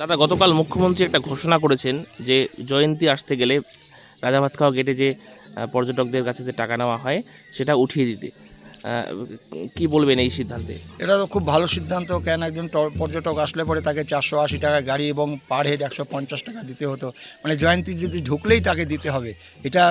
দাদা, গতকাল মুখ্যমন্ত্রী একটা ঘোষণা করেছেন যে জয়ন্তী আসতে গেলে রাজাভাতখাওয়া গেটে যে পর্যটকদের কাছে যে টাকা নেওয়া হয়, সেটা উঠিয়ে দিতে। কি বলবেন এই সিদ্ধান্তে? এটা তো খুব ভালো সিদ্ধান্ত, কেন একজন পর্যটক আসলে পরে তাকে চারশো আশি টাকা গাড়ি এবং পার হেড একশো পঞ্চাশ টাকা দিতে হতো। মানে জয়ন্তী যদি ঢুকলেই তাকে দিতে হবে, এটা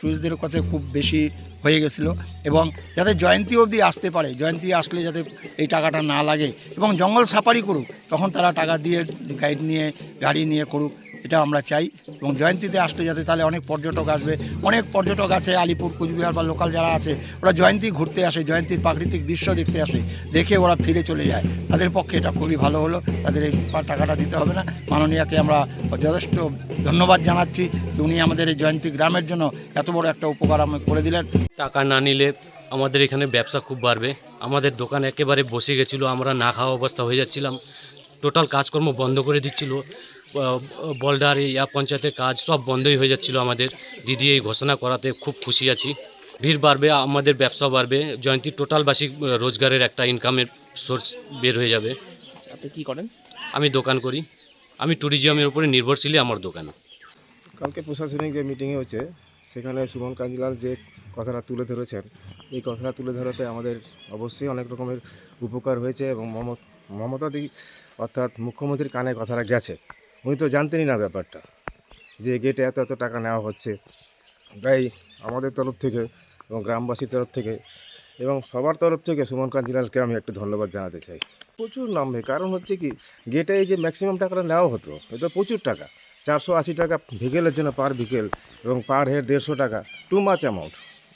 টুরিস্টদের কাছে খুব বেশি হয়ে গেছিল এবং যাতে জয়ন্তী অবধি আসতে পারে, জয়ন্তী আসলে যাতে এই টাকাটা না লাগে এবং জঙ্গল সাফারি করুক, তখন তারা টাকা দিয়ে গাইড নিয়ে, গাড়ি নিয়ে করুক। এটা আমরা চাই এবং জয়ন্তীতে আসলে যাতে তাহলে অনেক পর্যটক আসবে। অনেক পর্যটক আছে আলিপুর, কুচবিহার বা লোকাল যারা আছে, ওরা জয়ন্তী ঘুরতে আসে, জয়ন্তীর প্রাকৃতিক দৃশ্য দেখতে আসে, দেখে ওরা ফিরে চলে যায়। তাদের পক্ষে এটা খুবই ভালো হলো। তাদের এই টাকাটা দিতে হবে না। মাননীয়াকে আমরা যথেষ্ট ধন্যবাদ জানাচ্ছি। উনি আমাদের এই জয়ন্তী গ্রামের জন্য এত বড় একটা উপকার আমি করে দিলেন। টাকা না নিলে আমাদের এখানে ব্যবসা খুব বাড়বে। আমাদের দোকান একেবারে বসে গেছিল, আমরা না খাওয়া অবস্থা হয়ে যাচ্ছিলাম। টোটাল কাজকর্ম বন্ধ করে দিচ্ছিল। বলডার ইয়া পঞ্চায়েতের কাজ সব বন্ধই হয়ে যাচ্ছিল আমাদের। দিদি এই ঘোষণা করাতে খুব খুশি আছি। ভিড় বাড়বে আমাদের ব্যবসা বাড়বে জয়ন্তী টোটালবাসী আহ, রোজগারের একটা ইনকামের সোর্স বের হয়ে যাবে। আচ্ছা, আপনি কি করেন? আমি দোকান করি। আমি ট্যুরিজমের উপরে নির্ভরশীলই আমার দোকান। কালকে প্রশাসনিক যে মিটিং হয়েছে সেখানে সুমন কাঞ্জিলাল যে কথাটা তুলে ধরেছেন এই কথাটা তুলে ধরাতে আমাদের অবশ্যই অনেক রকমের উপকার হয়েছে এবং মম- মমতা দি অর্থাৎ মুখ্যমন্ত্রীর কানে কথাটা গেছে। উনি তো জানতেনই না ব্যাপারটা যে গেটে এত এত টাকা নেওয়া হচ্ছে। তাই আমাদের তরফ থেকে এবং গ্রামবাসীর তরফ থেকে এবং সবার তরফ থেকে সুমন কাঞ্জিলালকে আমি একটু ধন্যবাদ জানাতে চাই। প্রচুর নামবে কারণ হচ্ছে কি গেটে এই যে ম্যাক্সিমাম টাকাটা নেওয়া হতো এটা প্রচুর টাকা। চারশো আশি টাকা বিকেলের জন্য পার বিকেল এবং পার হেড দেড়শো টাকা টু মাচ অ্যামাউন্ট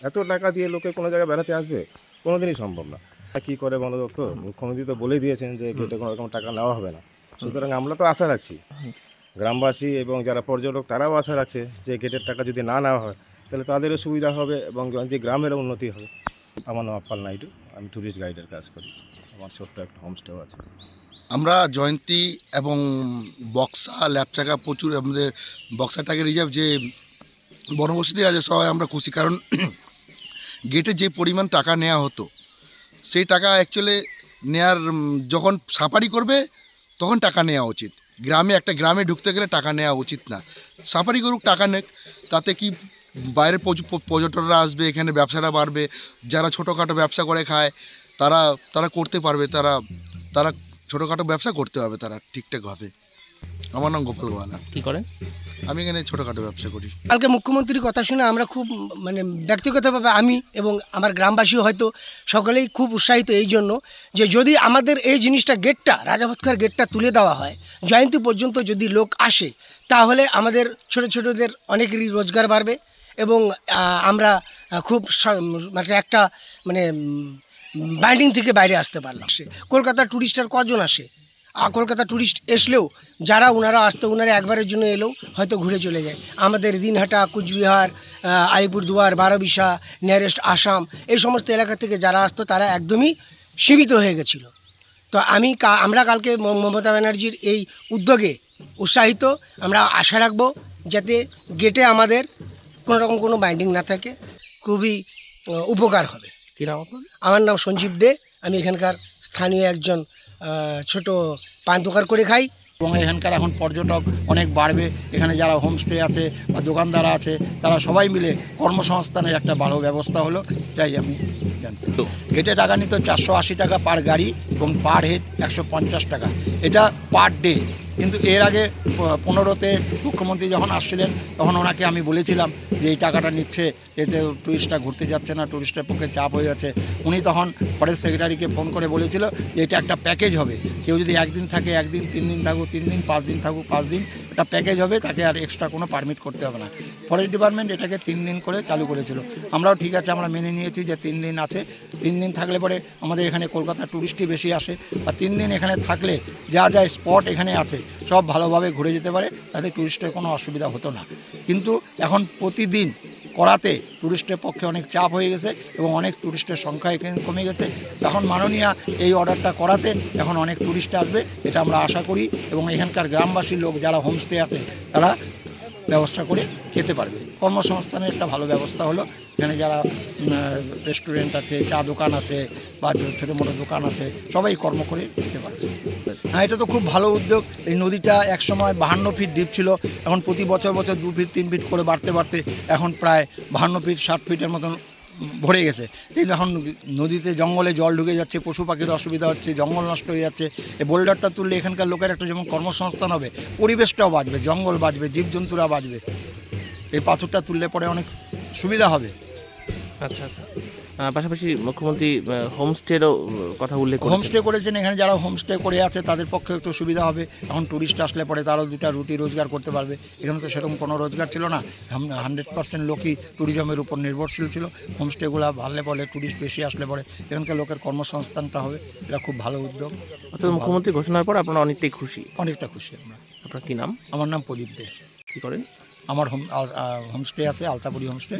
এত টাকা দিয়ে লোকে কোনো জায়গায় বেড়াতে আসবে? কোনো দিনই সম্ভব না। কী করে বন দপ্তর মুখ্যমন্ত্রী তো বলেই দিয়েছেন যে গেটে কোনো রকম টাকা নেওয়া হবে না। সুতরাং আমরা তো আশা রাখছি। গ্রামবাসী এবং যারা পর্যটক, তারাও আশা রাখছে যে গেটের টাকা যদি না নেওয়া হয়, তাহলে তাদেরও সুবিধা হবে এবং গ্রামেরও উন্নতি হবে। আমার নাম আপ্পাল নাইডু, আমি ট্যুরিস্ট গাইডের কাজ করি। আমার ছোট্ট একটা হোমস্টেও আছে। আমরা জয়ন্তী এবং বক্সা, ল্যাপচাকা প্রচুর আমাদের বক্সাটাকে রিজার্ভ যে বনবসতি আছে, সবাই আমরা খুশি। কারণ গেটে যে পরিমাণ টাকা নেওয়া হতো, সেই টাকা অ্যাকচুয়ালি নেয়ার যখন সাফারি করবে তখন টাকা নেওয়া উচিত। গ্রামে একটা গ্রামে ঢুকতে গেলে টাকা নেওয়া উচিত না। সাফারি করুক, টাকা নেক, তাতে কি বাইরের পর্যটকরা আসবে, এখানে ব্যবসাটা বাড়বে, যারা ছোটোখাটো ব্যবসা করে খায়, তারা তারা করতে পারবে, তারা তারা ছোটোখাটো ব্যবসা করতে হবে তারা ঠিকঠাকভাবে। আমার নাম গোপাল গোয়ালা কি করেন? আমি এখানে ছোটোখাটো ব্যবসা করি। কালকে মুখ্যমন্ত্রীর কথা শুনে আমরা খুব মানে ব্যক্তিগতভাবে আমি এবং আমার গ্রামবাসীও হয়তো সকলেই খুব উৎসাহিত এই জন্য যে যদি আমাদের এই জিনিসটা গেটটা রাজাভৎকার গেটটা তুলে দেওয়া হয় জয়ন্তী পর্যন্ত যদি লোক আসে তাহলে আমাদের ছোট ছোটদের অনেকেরই রোজগার বাড়বে এবং আমরা খুব মানে একটা মানে বাইন্ডিং থেকে বাইরে আসতে পারলাম। কলকাতার ট্যুরিস্টার কজন আসে? কলকাতা ট্যুরিস্ট এসলেও যারা ওনারা আসতো ওনারা একবারের জন্য এলেও হয়তো ঘুরে চলে যায়। আমাদের দিনহাটা কুচবিহার আলিপুরদুয়ার বারোবিশা নিয়ারেস্ট আসাম এই সমস্ত এলাকা থেকে যারা আসতো তারা একদমই সীমিত হয়ে গেছিল। তো আমি কা- আমরা কালকে মমতা ব্যানার্জির এই উদ্যোগে উৎসাহিত। আমরা আশা রাখব যাতে গেটে আমাদের কোনো রকম কোনো বাইন্ডিং না থাকে। খুবই উপকার হবে। আমার নাম সঞ্জীব দে। আমি এখানকার স্থানীয় একজন ছোট পান দোকান করে খাই। এবং এখানকার এখন পর্যটক অনেক বাড়বে। এখানে যারা হোমস্টে আছে বা দোকানদার আছে, তারা সবাই মিলে কর্মসংস্থানের একটা ভালো ব্যবস্থা হলো তাই আমি জানতে গেটে টাকা নিত চারশো আশি টাকা পার গাড়ি এবং পার হেড একশো পঞ্চাশ টাকা। এটা পার ডে। কিন্তু এর আগে পনেরোতে মুখ্যমন্ত্রী যখন আসছিলেন, তখন ওনাকে আমি বলেছিলাম যে এই টাকাটা নিচ্ছে, এতে টুরিস্টরা ঘুরতে যাচ্ছে না টুরিস্টের পক্ষে চাপ হয়ে যাচ্ছে। উনি তখন ফরেস্ট সেক্রেটারিকে ফোন করে বলেছিল যে এটা একটা প্যাকেজ হবে। কেউ যদি একদিন থাকে, একদিন, তিন দিন থাকুক, তিন দিন, পাঁচ দিন থাকুক, পাঁচ দিন এটা প্যাকেজ হবে, তাকে আর এক্সট্রা কোনো পারমিট করতে হবে না। ফরেস্ট ডিপার্টমেন্ট এটাকে তিন দিন করে চালু করেছিল। আমরাও ঠিক আছে, আমরা মেনে নিয়েছি যে তিন দিন আছে। তিন দিন থাকলে পরে আমাদের এখানে কলকাতার ট্যুরিস্টই বেশি আসে। বা তিন দিন এখানে থাকলে যা যা স্পট এখানে আছে, সব ভালোভাবে ঘুরে যেতে পারে, তাতে ট্যুরিস্টের কোনো অসুবিধা হতো না। কিন্তু এখন প্রতিদিন করাতে টুরিস্টের পক্ষে অনেক চাপ হয়ে গেছে এবং অনেক টুরিস্টের সংখ্যা এখানে কমে গেছে। এখন মাননীয়া এই অর্ডারটা করাতে এখন অনেক টুরিস্ট আসবে, এটা আমরা আশা করি এবং এখানকার গ্রামবাসীর লোক যারা হোমস্টে আছে, তারা ব্যবস্থা করে খেতে পারবে। কর্মসংস্থানের একটা ভালো ব্যবস্থা হলো। এখানে যারা রেস্টুরেন্ট আছে, চা দোকান আছে বা ছোটো মোটো দোকান আছে, সবাই কর্ম করে খেতে পারবে। হ্যাঁ এটা তো খুব ভালো উদ্যোগ। এই নদীটা একসময় বাহান্ন ফিট ডিপ ছিল। এখন প্রতি বছর বছর দু ফিট, তিন ফিট করে বাড়তে বাড়তে এখন প্রায় বাহান্ন ফিট, ষাট ফিটের মতন ভরে গেছে। এই এখন নদীতে জঙ্গলে জল ঢুকে যাচ্ছে, পশু পাখির অসুবিধা হচ্ছে, জঙ্গল নষ্ট হয়ে যাচ্ছে। এই বোল্ডারটা তুললে এখানকার লোকের একটা যেমন কর্মসংস্থান হবে, পরিবেশটাও বাঁচবে, জঙ্গল বাঁচবে, জীবজন্তুরা বাঁচবে। এই পাথরটা তুললে পরে অনেক সুবিধা হবে। আচ্ছা আচ্ছা। পাশাপাশি মুখ্যমন্ত্রী হোমস্টেরও কথা উল্লেখ হোমস্টে করেছেন এখানে যারা হোমস্টে করে আছে তাদের পক্ষে একটু সুবিধা হবে। এখন ট্যুরিস্ট আসলে পরে তারাও দুটা রুটি রোজগার করতে পারবে। এখানে তো সেরকম কোনো রোজগার ছিল না। হান্ড্রেড পার্সেন্ট লোকই ট্যুরিজমের উপর নির্ভরশীল ছিল। হোমস্টেগুলো ভাললে পরে ট্যুরিস্ট বেশি আসলে পরে এখানকার লোকের কর্মসংস্থানটা হবে। এটা খুব ভালো উদ্যোগ। অর্থাৎ মুখ্যমন্ত্রী ঘোষণার পর আপনারা অনেকটাই খুশি। অনেকটা খুশি আমরা। আপনার কি নাম? আমার নাম প্রদীপ দে। কী করেন? আমার হোম হোমস্টে আছে আলতাপুরি হোমস্টে।